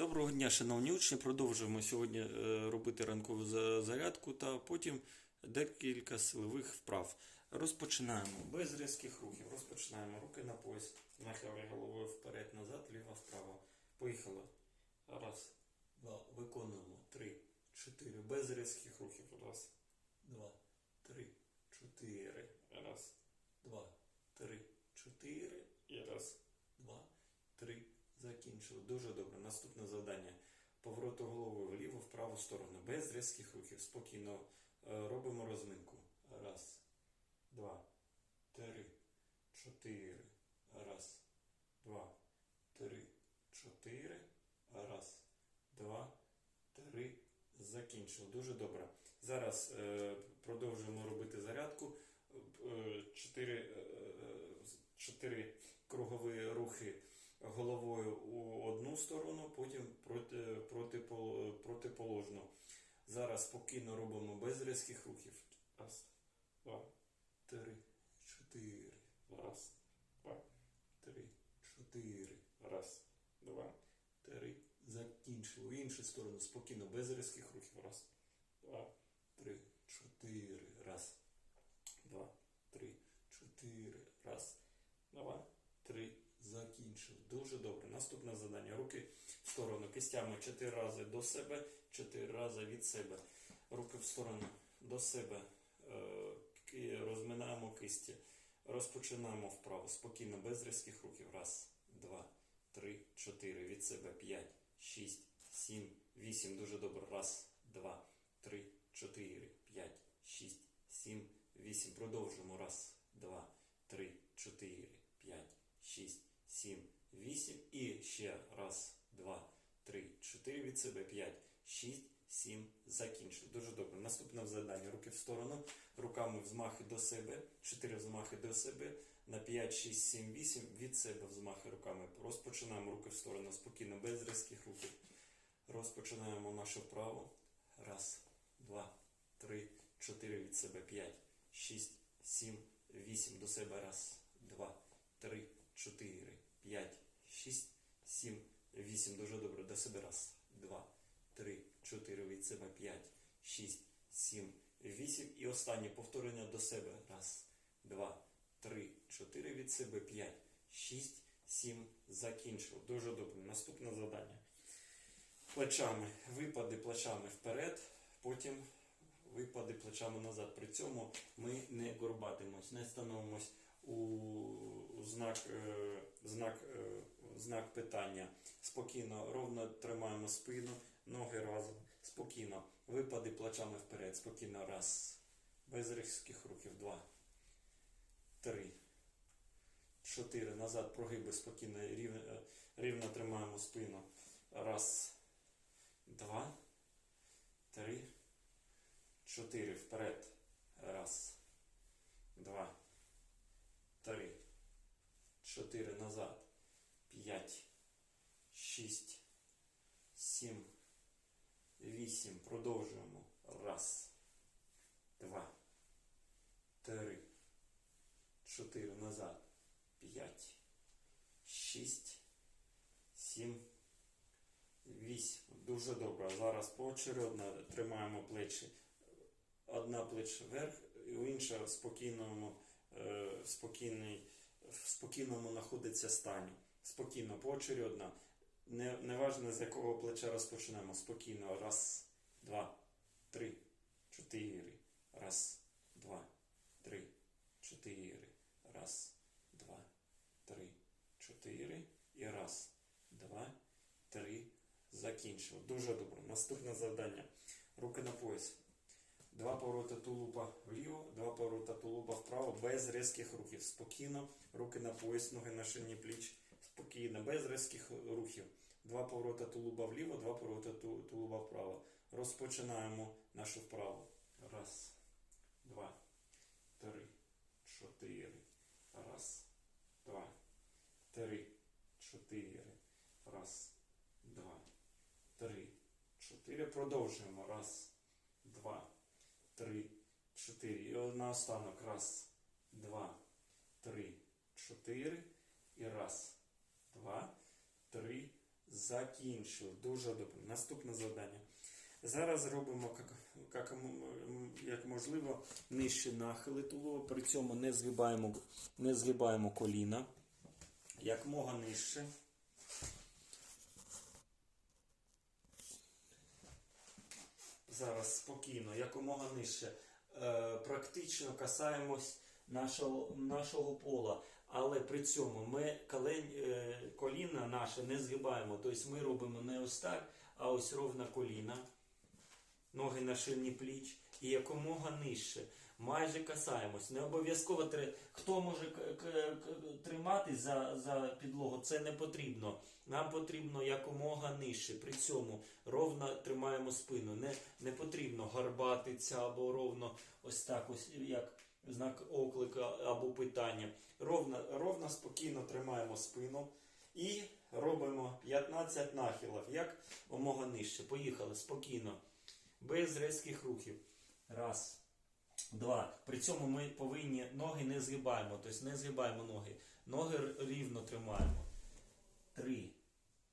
Доброго дня, шановні учні. Продовжуємо сьогодні е, робити ранкову зарядку та потім декілька силових вправ. Розпочинаємо без різких рухів. Розпочинаємо руки на пояс, нахили головою вперед, назад, ліво, вправо. Поїхали. Раз, два. Виконуємо. Три, чотири. Без різких рухів. Раз, два, три, чотири. Раз, два, три, чотири. І раз. Закінчили. Дуже добре. Наступне завдання. Повороту головою вліво, в праву сторону. Без різких рухів. Спокійно е, робимо розминку. Раз, два, три, чотири. Раз, два, три, чотири. Раз, два, три. Закінчили. Дуже добре. Зараз е, продовжуємо робити зарядку. Е, Чотири, е, е, чотири кругові рухи головою у одну сторону, потім проти, протипол- протиположну. Зараз спокійно робимо без різких рухів. Раз, два, три, чотири. Раз, два, три, чотири. Раз, два, три. Закінчили. В іншу сторону спокійно, без різких рухів. Раз, два, три, чотири. Раз, два, три, чотири. Раз, два, три. Закінчив. Дуже добре. Наступне завдання. Руки в сторону. Кистями 4 рази до себе, 4 рази від себе. Руки в сторону до себе. Е, Розминаємо кисті. Розпочинаємо вправо. Спокійно, без різких рухів. Раз, два, три, чотири. Від себе. П'ять, шість, сім, вісім. Дуже добре. Раз, два, три, чотири, п'ять, шість, сім, вісім. Продовжуємо. Раз, два, три, чотири, п'ять, шість, сім, вісім. І ще раз, два, три, чотири від себе, п'ять, шість, сім. Закінчили. Дуже добре. Наступне завдання. Руки в сторону, руками взмахи до себе, чотири взмахи до себе. На 5, 6, 7, 8 від себе взмахи руками. Розпочинаємо руки в сторону спокійно, без різких рухів. Розпочинаємо нашу вправу. Раз, два, три, чотири від себе. П'ять, шість, сім, вісім. До себе. Раз, два, три, чотири, п'ять, шість, сім, вісім. Дуже добре. До себе. Раз, два, три, чотири від себе. П'ять, шість, сім, вісім. І останнє повторення до себе. Раз, два, три, чотири від себе. П'ять, шість, сім. Закінчив. Дуже добре. Наступне завдання плечами, випади плечами вперед, потім випади плечами назад. При цьому ми не горбатимось, не становимось у у знак, е, знак, е, знак питання. Спокійно, ровно тримаємо спину, ноги разом. Спокійно. Випади плечами вперед. Спокійно. Раз. Без різких рухів. Два. Три. Чотири. Назад прогиби спокійно. Рівно, е, рівно тримаємо спину. Раз два, три, чотири. Вперед. Раз, два, три, чотири. Назад. П'ять, шість, сім, вісім. Продовжуємо. Раз, два, три, чотири. Назад. П'ять, шість, сім. Вісім. Дуже добре. Зараз поочередно тримаємо плечі. Одна плече вверх, інша в спокійному, е, спокійний, в спокійному знаходиться стані. Спокійно, поочередно. Не, не важно, з якого плеча розпочнемо. Спокійно. Раз, два, три, чотири. Раз, два, три, чотири. Раз, два, три, чотири. І раз, два, три. Закінчив. Дуже добре. Наступне завдання. Руки на пояс. Два повороти тулуба вліво, два повороти тулуба вправо, без різких рухів. Спокійно. Руки на пояс, ноги на шині пліч. Спокійно, без різких рухів. Два повороти тулуба вліво, два повороти тулуба вправо. Розпочинаємо нашу вправу. Раз, два, три, чотири. Раз, два, три, чотири. Раз, два, три, чотири. Продовжуємо. Раз, два, три, чотири. І наостанок. Раз, два, три, чотири. І раз, два, три. Закінчив. Дуже добре. Наступне завдання. Зараз робимо як, як, можливо нижче нахили тулова, при цьому не згибаємо, не згибаємо коліна. Якмога нижче. Зараз спокійно, якомога нижче. Е, практично касаємось нашого, нашого пола. Але при цьому ми колень, е, коліна наше не згибаємо. Тобто ми робимо не ось так, а ось ровно коліна. Ноги на ширині пліч і якомога нижче. Майже касаємось. Не обов'язково тре- хто може триматись за, за підлогу, це не потрібно. Нам потрібно якомога нижче. При цьому ровно тримаємо спину. Не, не потрібно гарбатися або ровно ось так, ось як знак оклика або питання. Ровно, ровно спокійно тримаємо спину і робимо 15 нахилів, як омога нижче. Поїхали спокійно, без різких рухів. Раз. Два. При цьому ми повинні ноги не згибаємо. Тобто не згибаємо ноги. Ноги рівно тримаємо. Три.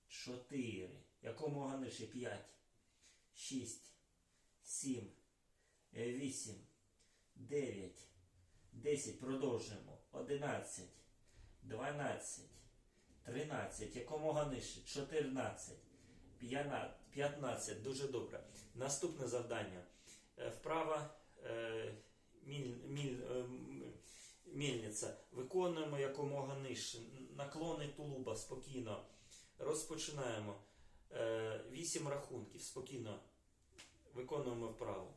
Чотири. Якомога нижче. П'ять. Шість. Сім. Вісім. Дев'ять. Десять. Продовжуємо. Одинадцять. Дванадцять. Тринадцять. Якомога нижче. Чотирнадцять. П'ятнадцять. 15. Дуже добре. Наступне завдання. Е, вправа е, міль, міль, е, мільниця. Виконуємо якомога нижче. Наклони тулуба спокійно. Розпочинаємо. 8 рахунків. Спокійно. Виконуємо вправу.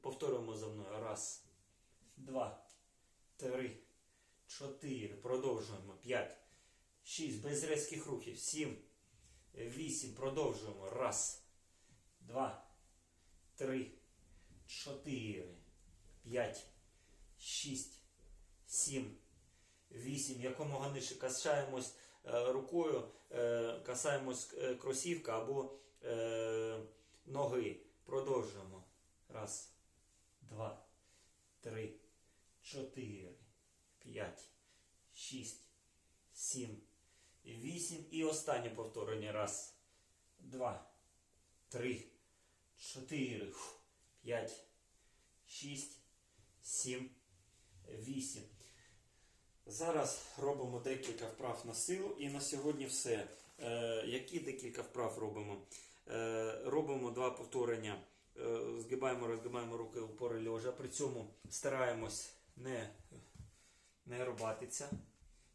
Повторюємо за мною. Раз, два, три, чотири. Продовжуємо. П'ять, шість. Без резких рухів. Сім вісім. Продовжуємо. Раз, два, три, чотири, п'ять, шість, сім, вісім. Якомога нижче касаємось е, рукою, е, касаємось е, кросівка або ноги. Продовжуємо. Раз, два, три, чотири, п'ять, шість, сім, вісім. І останнє повторення. Раз, два, три, чотири, п'ять, шість, сім, вісім. Зараз робимо декілька вправ на силу і на сьогодні все. Е, які декілька вправ робимо? Е, робимо два повторення. Е, згибаємо, розгибаємо руки у пори льожа. При цьому стараємось не, не рубатися.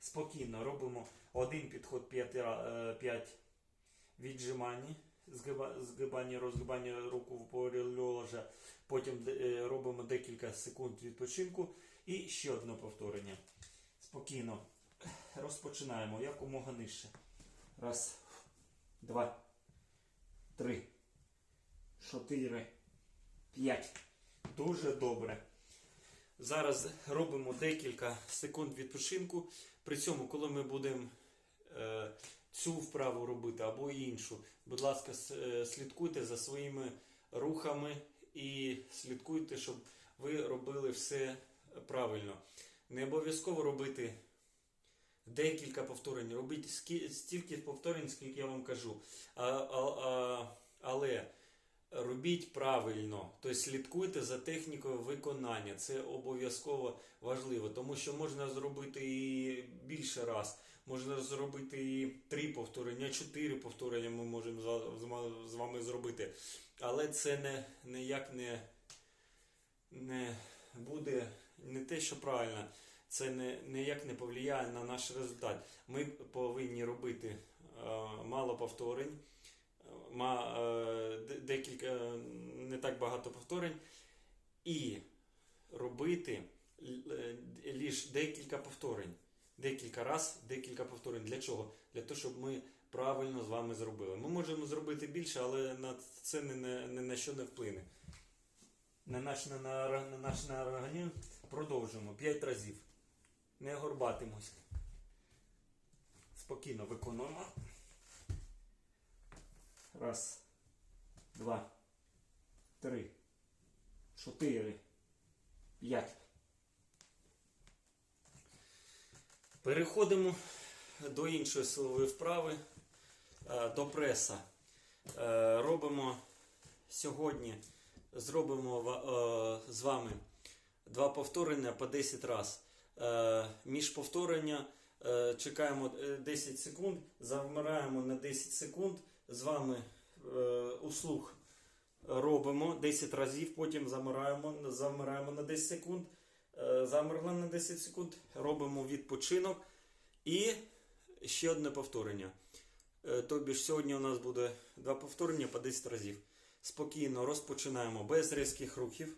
Спокійно робимо один підход 5, 5 віджимань. Згибання, розгибання руку в порі льожа. Потім е, робимо декілька секунд відпочинку. І ще одне повторення. Спокійно. Розпочинаємо якомога нижче. Раз, два, три, чотири, п'ять. Дуже добре. Зараз робимо декілька секунд відпочинку. При цьому, коли ми будемо е, цю вправу робити або іншу, будь ласка, е, слідкуйте за своїми рухами і слідкуйте, щоб ви робили все правильно. Не обов'язково робити декілька повторень. Робіть стільки повторень, скільки я вам кажу. А, а, а, але робіть правильно. Тобто слідкуйте за технікою виконання. Це обов'язково важливо, тому що можна зробити і більше раз. Можна зробити і три повторення, чотири повторення ми можемо з вами зробити. Але це не, ніяк не, не буде не те, що правильно. Це не, ніяк не повлияє на наш результат. Ми повинні робити е, мало повторень, е, ма, е, декілька, е, не так багато повторень, і робити лише декілька повторень. Декілька раз, декілька повторень. Для чого? Для того, щоб ми правильно з вами зробили. Ми можемо зробити більше, але на це ні на, ні на що не вплине. На наш, на, на, на наш на організм продовжуємо 5 разів. Не горбатимось. Спокійно виконуємо. Раз, два, три, чотири, п'ять. Переходимо до іншої силової вправи. е, до преса. Е, робимо сьогодні, зробимо е, з вами два повторення по 10 раз. Між повторення чекаємо е, 10 секунд, завмираємо на 10 секунд. З вами услуг робимо 10 разів, потім замираємо, замираємо на 10 секунд. Е, замерли на 10 секунд, робимо відпочинок і ще одне повторення. Е, Тобі ж сьогодні у нас буде два повторення по 10 разів. Спокійно розпочинаємо без різких рухів.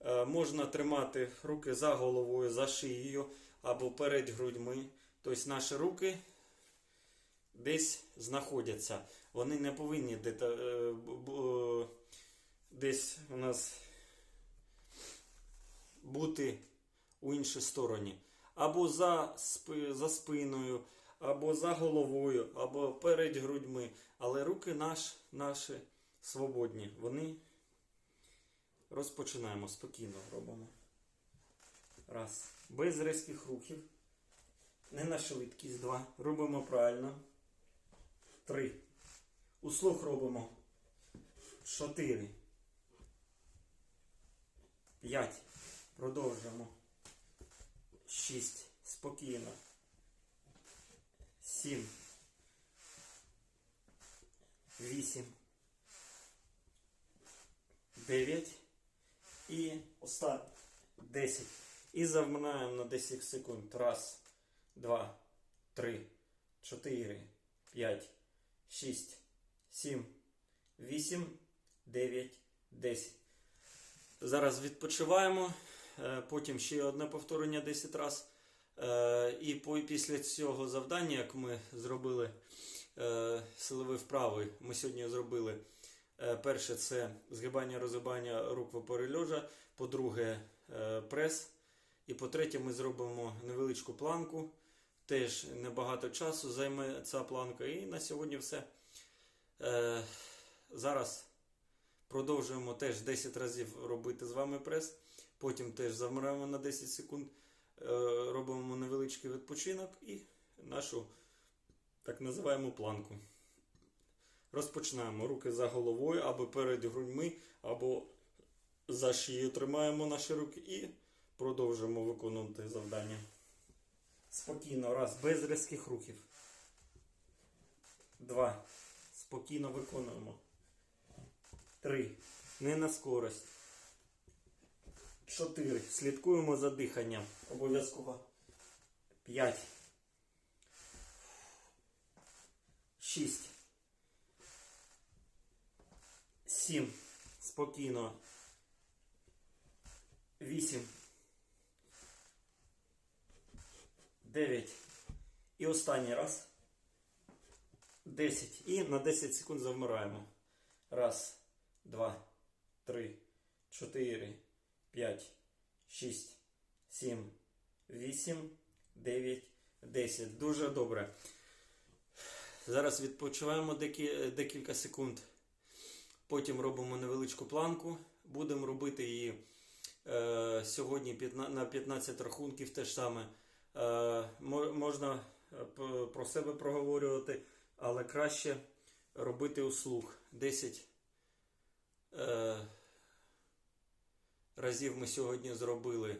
Е, Можна тримати руки за головою, за шиєю або перед грудьми. Тобто наші руки десь знаходяться. Вони не повинні е, б- десь у нас бути у іншій стороні. Або за, спи, за спиною, або за головою, або перед грудьми. Але руки наш, наші свободні. Вони розпочинаємо спокійно робимо. Раз. Без різких рухів. Не на швидкість. Два. Робимо правильно. Три. Услух робимо. Чотири. П'ять. Продовжуємо. Шість. Спокійно. Сім. Вісім. Дев'ять. І останній. Десять. І завминаємо на 10 секунд. Раз, два, три, чотири, п'ять, шість, сім, вісім, дев'ять, десять. Зараз відпочиваємо. Е, Потім ще одне повторення 10 разів. І після цього завдання, як ми зробили е, силові вправи, ми сьогодні зробили е, перше це згибання розгибання рук в опорі льожа, по-друге, е, прес. І по-третє, ми зробимо невеличку планку. Теж небагато часу займе ця планка. І на сьогодні все. Е, Зараз продовжуємо теж 10 разів робити з вами прес. Потім теж замираємо на 10 секунд, е, робимо невеличкий відпочинок і нашу так називаємо планку. Розпочинаємо руки за головою або перед грудьми, або за шию тримаємо наші руки і продовжуємо виконувати завдання. Спокійно, раз, без різких рухів. Два. Спокійно виконуємо. Три. Не на скорость. Чотири. Слідкуємо за диханням. Обов'язково. П'ять. Шість. Сім. Спокійно. Вісім. Дев'ять. І останній раз. Десять. І на 10 секунд завмираємо. Раз, два, три, чотири, п'ять, шість, сім, вісім, дев'ять, десять. Дуже добре. Зараз відпочиваємо декі- декілька секунд. Потім робимо невеличку планку. Будемо робити її е, сьогодні на 15 рахунків те ж саме. Е, можна е, про себе проговорювати, але краще робити услуг. 10 е, разів ми сьогодні зробили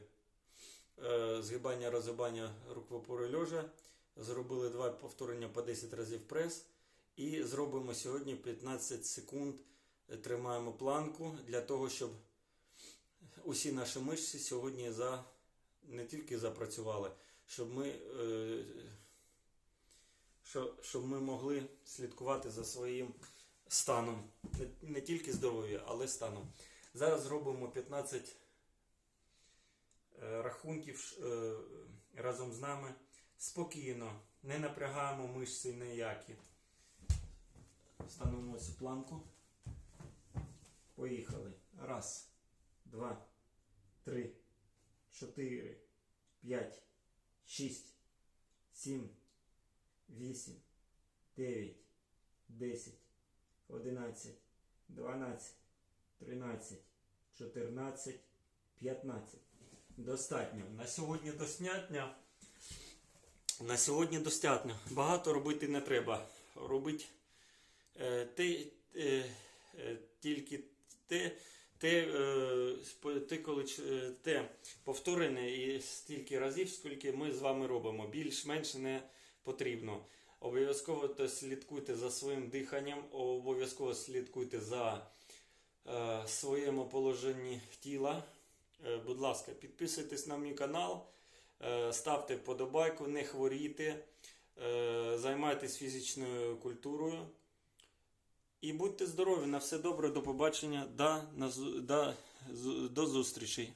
е, згибання розгибання рук в опорі льожа. Зробили два повторення по 10 разів прес. І зробимо сьогодні 15 секунд. е, Тримаємо планку для того, щоб усі наші мишці сьогодні за, не тільки запрацювали, щоб ми, е, що, щоб ми могли слідкувати за своїм станом. Не, не тільки здоров'я, але станом. Зараз зробимо 15 е, рахунків е, разом з нами. Спокійно, не напрягаємо мишці ніякі. Становимо цю планку. Поїхали. Раз, два, три, чотири, п'ять, шість, сім, вісім, дев'ять, десять, одинадцять, дванадцять, тринадцять, чотирнадцять, п'ятнадцять. Достатньо. На сьогодні достатньо. На сьогодні достатньо. Багато робити не треба. робити е, те, е, е, тільки те, те, е, те, коли, е, те повторене і стільки разів, скільки ми з вами робимо. Більш-менш не потрібно. Обов'язково слідкуйте за своїм диханням, обов'язково слідкуйте за е, своєму положенні тіла. Е, будь ласка, підписуйтесь на мій канал, е, ставте вподобайку, не хворійте, е, займайтесь фізичною культурою. І будьте здорові, на все добре, до побачення, да, з- до зустрічі.